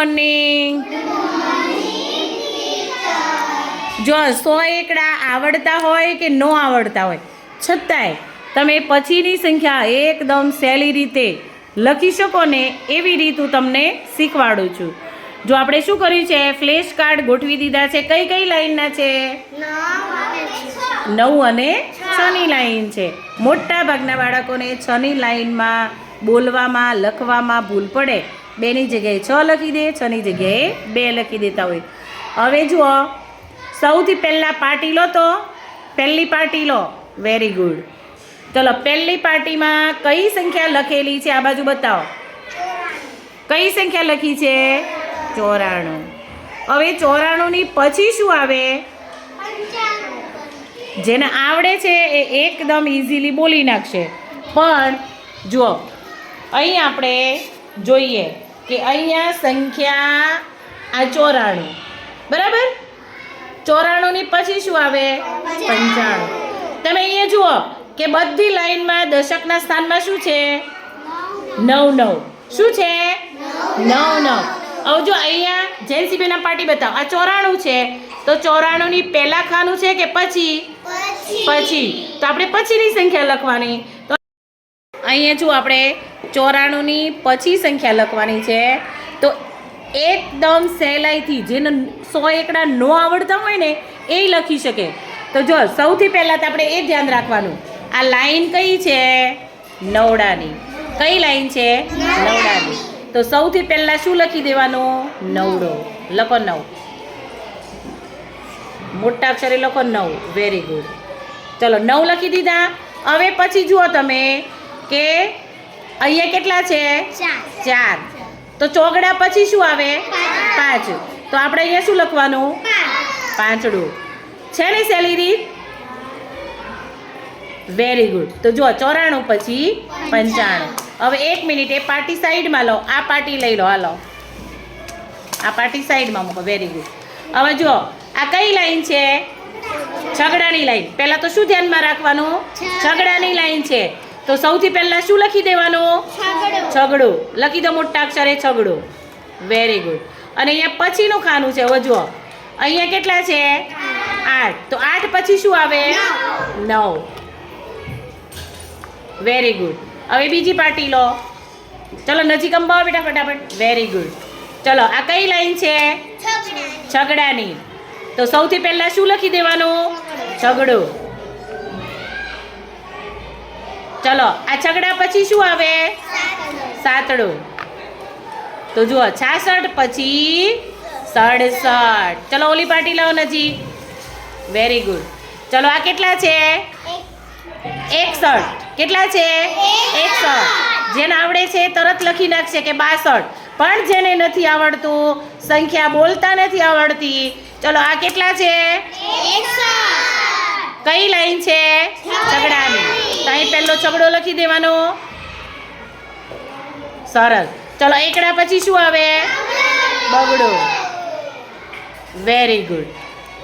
Morning જો સો એકડા આવડતા હોય કે ન આવડતા હોય? છતાંય તમે પછીની સંખ્યા એકદમ સહેલી રીતે લખી શકો ને એવી રીત હું તમને શીખવાડું છું. જો આપણે શું કર્યું છે? ફ્લેશ કાર્ડ ગોઠવી દીધા છે. કઈ કઈ લાઈનના છે? નવ અને છની લાઈન છે. મોટા ભાગના બાળકોને છની લાઈનમાં બોલવામાં, લખવામાં ભૂલ પડે. બેની જગ્યાએ છ લખી દે, છની જગ્યાએ બે લખી દેતા હોય. હવે જુઓ, સૌથી પહેલાં પાર્ટી લો તો. પહેલી પાર્ટી લો. વેરી ગુડ ચલો, પહેલી પાર્ટીમાં કઈ સંખ્યા લખેલી છે? આ બાજુ બતાવો. કઈ સંખ્યા લખી છે? ચોરાણું. હવે ચોરાણુંની પછી શું આવે? જેને આવડે છે એ એકદમ ઇઝીલી બોલી નાખશે. પણ જુઓ, અહીં આપણે જોઈએ. કે અહીંયા સંખ્યા આ ચોરાણું. બરાબર? ચોરાણુંની પછી શું આવે? પંચાણું. તમે અહીંયા જુઓ કે બધી લાઈનમાં દશકના સ્થાનમાં શું છે? નવ નવ. શું છે? નવ નવ. હવે જો અહીંયા જયંતિબેના પાર્ટી બતાવો. આ ચોરાણું છે. તો ચોરાણુંની પહેલા ખાનું છે કે પછી. પછી. તો આપણે પછીની સંખ્યા લખવાની. અહીંયા જો આપણે ચોરાણુંની પછી સંખ્યા લખવાની છે, તો એકદમ સહેલાઈથી જેને સો એકડા ન આવડતા હોય ને, એ લખી શકે. તો જો સૌથી પહેલાં તો આપણે એ ધ્યાન રાખવાનું. આ લાઈન કઈ છે? નવડાની. કઈ લાઈન છે? નવડાની. તો સૌથી પહેલાં શું લખી દેવાનું? નવડો. લખો નવ. મોટા અક્ષરે લખો નવ. વેરી ગુડ ચલો, નવ લખી દીધા. હવે પછી જુઓ તમે. કે અહીંયા કેટલા છે? ચાર. તો ચોગડા પછી શું આવે? પાંચ. તો આપણે અહીંયા શું લખવાનું? પાંચડું. છે ને સહેલી રીત? વેરી ગુડ તો જુઓ ચોરાણું પછી પંચાણું. હવે એક મિનિટ એ પાર્ટી સાઈડમાં લો. આ પાર્ટી લઈ લો હાલો. આ પાર્ટી સાઈડમાં મૂકો. વેરી ગુડ હવે જુઓ આ કઈ લાઈન છે? છગડાની. લાઈન. પહેલાં તો શું ધ્યાનમાં રાખવાનું? છગડાની લાઈન છે. તો સૌથી પહેલાં શું લખી દેવાનું? છગડો. લખી દો મોટા અક્ષરે છગડો. વેરી ગુડ અને અહીંયા પછીનું ખાનું છે હવે જુઓ. અહીંયા કેટલા છે? આઠ. તો આઠ પછી શું આવે? નવ. વેરી ગુડ હવે બીજી પાર્ટી લો. ચલો નજીક અંબાવો બેટા ફટાફટ. વેરી ગુડ ચલો આ કઈ લાઈન છે? છગડાની. તો સૌથી પહેલા શું લખી દેવાનું? છગડું. ચલો, આ છગડા પછી શું આવે? સાતડું. તો જુઓ, છાસઠ પછી સડસઠ. ચલો, ઓલી પાર્ટી લાવો નજી. વેરી ગુડ ચલો, આ કેટલા છે? એકસઠ. કેટલા છે? એકસઠ. જેને આવડે છે તરત લખી નાખશે કે બાસઠ. પણ જેને નથી આવડતું, સંખ્યા બોલતા નથી આવડતી. ચલો, આ કેટલા છે? કઈ લાઈન છે? છગડાની તો અહીં પહેલો છગડો લખી દેવાનો. સરસ. ચલો એકડા પછી શું આવે? બગડો. વેરી ગુડ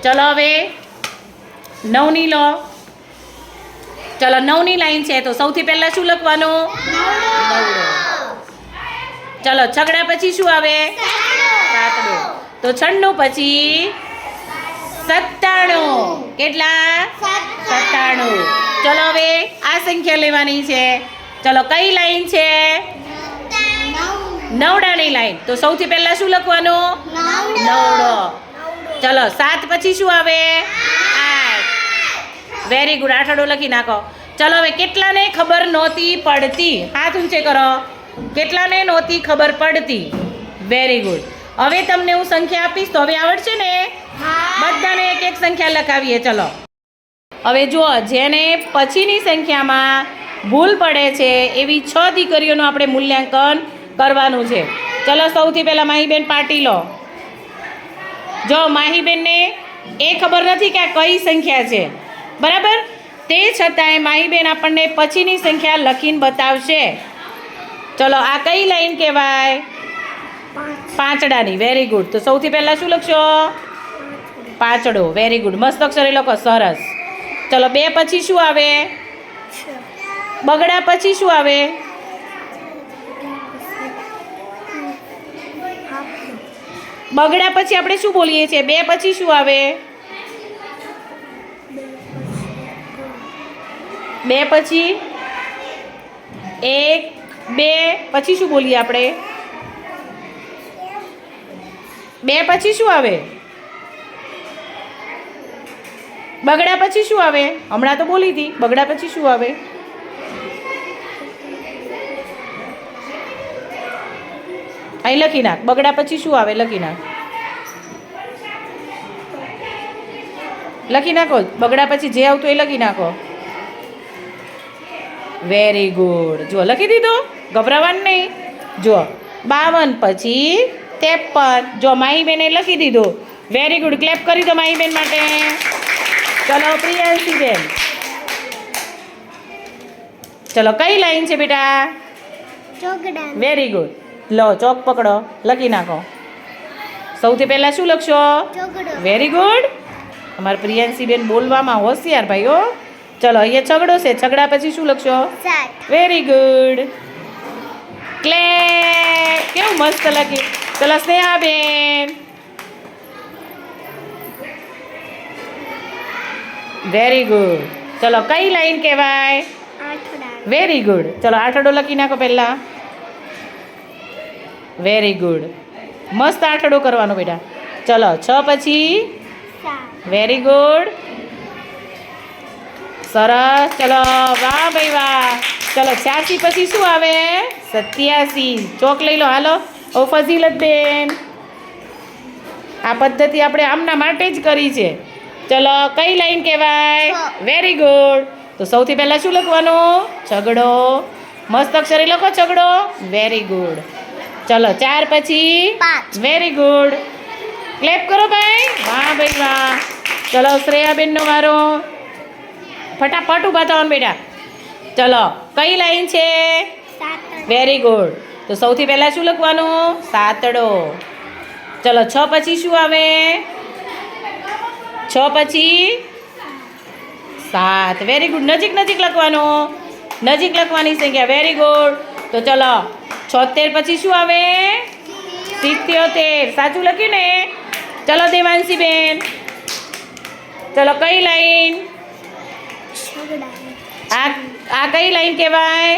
ચલો હવે નવની લો. ચલો નવની લાઈન છે તો સૌથી પહેલા શું લખવાનું? ચલો છગડા પછી શું આવે? સાતડો તો છન્નું પછી સત્તાણું. કેટલા? સત્તાણું. ચલો હવે આ સંખ્યા લેવાની છે. ચલો કઈ લાઈન છે? નવડાની. લાઈન. તો સૌથી પહેલા શું લખવાનું? નવડો. ચલો સાત પછી શું આવે? આઠ. વેરી ગુડ આઠડો લખી નાખો. ચલો હવે કેટલાને ખબર નહોતી પડતી? હાથ ઊંચે કરો. કેટલાને નહોતી ખબર પડતી? વેરી ગુડ હવે તમને હું સંખ્યા આપીશ તો હવે આવડશે ને? બધાને એક એક સંખ્યા લખાવીએ ચલો. હવે જુઓ જેને પછીની સંખ્યામાં ભૂલ પડે છે એવી છ દીકરીઓનું આપણે મૂલ્યાંકન કરવાનું છે. ચલો સૌથી પહેલાં માહીબેન પાટી લો. જો માહીબેનને એ ખબર નથી કે આ કઈ સંખ્યા છે. બરાબર? તે છતાંય માહીબેન આપણને પછીની સંખ્યા લખીને બતાવશે. ચલો આ કઈ લાઈન કહેવાય? પાંચડાની. વેરી ગુડ તો સૌથી પહેલાં શું લખશો? પાંચડો વેરી ગુડ મસ્ત એ લોકો સરસ. ચલો, બે પછી શું આવે? બગડા પછી શું આવે? બગડા પછી આપણે શું બોલીએ છીએ? બે પછી શું આવે? બે પછી? એક, બે. પછી શું બોલીએ આપણે? બે પછી શું આવે? બગડા પછી શું આવે? હમણાં તો બોલી હતી બગડા પછી શું આવે? અહીં લખી નાખ બગડા પછી શું આવે? લખી નાખ. લખી નાખો બગડા પછી જે આવતું એ લખી નાખો. વેરી ગુડ જુઓ, લખી દીધો? ગભરાવાનું નહીં. જુઓ, બાવન પછી ત્રેપન. જો માહી બેને લખી દીધું. વેરી ગુડ ક્લેપ કરી દો માહી બેન માટે. ચલો પ્રિયાંશી બેન. ચલો કઈ લાઈન છે બેટા? વેરી ગુડ લો ચોક પકડો. લખી નાખો. સૌથી પહેલાં શું લખશો? વેરી ગુડ અમારા પ્રિયાંશી બેન બોલવામાં હોશિયાર ભાઈ હો. ચલો અહીંયા છગડો છે. છગડા પછી શું લખશો? વેરી ગુડ ક્લે કેવું મસ્ત લખ્યું ચલો સ્નેહા વેરી ગુડ ચલો કઈ લાઈન કહેવાય? વેરી ગુડ ચલો આઠડો લખી નાખો પહેલાં. વેરી ગુડ મસ્ત આઠડો કરવાનો બેટા. ચલો છ પછી? વેરી ગુડ સરસ. ચલો વાહ ભાઈ વાહ. ચલો છ્યાસી પછી શું આવે? સત્યાસી. ચોક લઈ લો હાલો. ઓ ફઝીલત બેન. આ પદ્ધતિ આપણે આમના માટે જ કરી છે. ચલો કઈ લાઈન કહેવાય? વેરી ગુડ તો સૌથી પહેલાં શું લખવાનું? છગડો મસ્ત અક્ષરે લખો છગડો વેરી ગુડ ચલો ચાર પછી વેરી ગુડ ક્લેપ કરો ભાઈ. વાહ ભાઈ વાહ. ચલો શ્રેયાબેનનો વારો. ફટાફટ ઊભા થવાનું બેટા. ચલો કઈ લાઈન છે? વેરી ગુડ તો સૌથી પહેલાં શું લખવાનું? સાતડો. ચલો છ પછી શું આવે? છ પછી સાત. વેરી ગુડ નજીક નજીક લખવાનું. નજીક લખવાની સંખ્યા. વેરી ગુડ તો ચલો છોતેર પછી શું આવે? સિત્યોતેર. સાચું લખ્યું ને? ચલો દેવાંશી બેન ચલો કઈ લાઈન? આ આ કઈ લાઈન કહેવાય?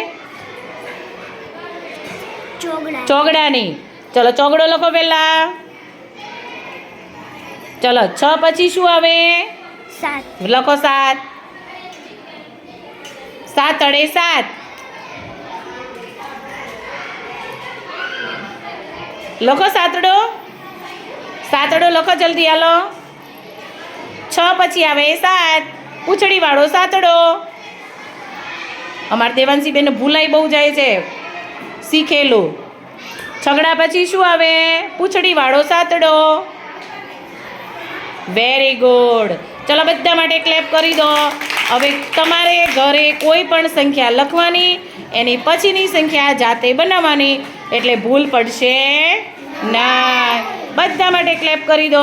ચોગડાની. ચલો ચોગડો લખો પહેલા. ચલો છ પછી શું આવે? સાત. લખો સાત. સાત અડે સાત. લખો સાતડો સાતડો લખો જલ્દી હાલો. છ પછી આવે સાત. પૂંછડીવાળો સાતડો અમારે દેવાંશી બેન ભૂલાઈ બહુ જાય છે. શીખેલું. છગડા પછી શું આવે? પૂંછડીવાળો સાતડો વેરી ગુડ ચલો બધા માટે ક્લેપ કરી દો. હવે તમારે ઘરે કોઈ પણ સંખ્યા લખવાની, એની પછીની સંખ્યા જાતે બનાવવાની, એટલે ભૂલ પડશે ના. બધા માટે ક્લેપ કરી દો.